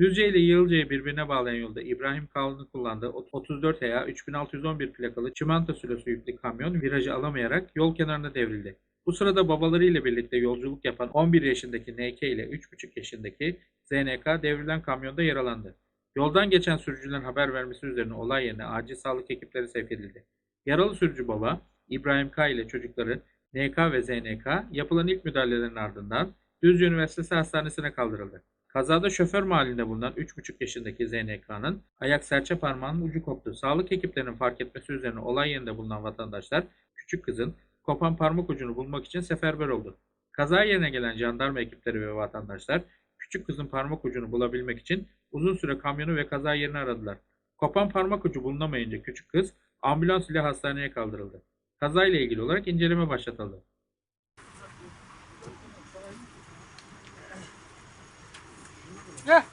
Düzce ile Yığılca'yı birbirine bağlayan yolda İbrahim Kavlı'nın kullandığı 34 EA 3611 plakalı çimento silosu yüklü kamyon virajı alamayarak yol kenarına devrildi. Bu sırada babalarıyla birlikte yolculuk yapan 11 yaşındaki NK ile 3,5 yaşındaki ZNK devrilen kamyonda yaralandı. Yoldan geçen sürücülerin haber vermesi üzerine olay yerine acil sağlık ekipleri sevk edildi. Yaralı sürücü baba İbrahim K ile çocukları NK ve ZNK yapılan ilk müdahalelerin ardından Düzce Üniversitesi Hastanesi'ne kaldırıldı. Kazada şoför mahallinde bulunan 3,5 yaşındaki ZNK'nın ayak serçe parmağının ucu koptu. Sağlık ekiplerinin fark etmesi üzerine olay yerinde bulunan vatandaşlar küçük kızın kopan parmak ucunu bulmak için seferber oldu. Kaza yerine gelen jandarma ekipleri ve vatandaşlar küçük kızın parmak ucunu bulabilmek için uzun süre kamyonu ve kaza yerini aradılar. Kopan parmak ucu bulunamayınca küçük kız ambulans ile hastaneye kaldırıldı. Kazayla ilgili olarak inceleme başlatıldı. Gel.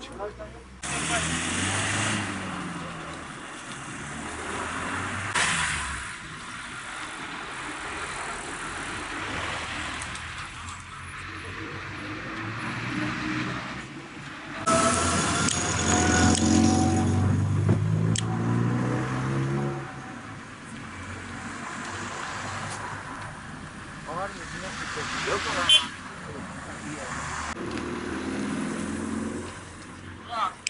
Çıkar. Так.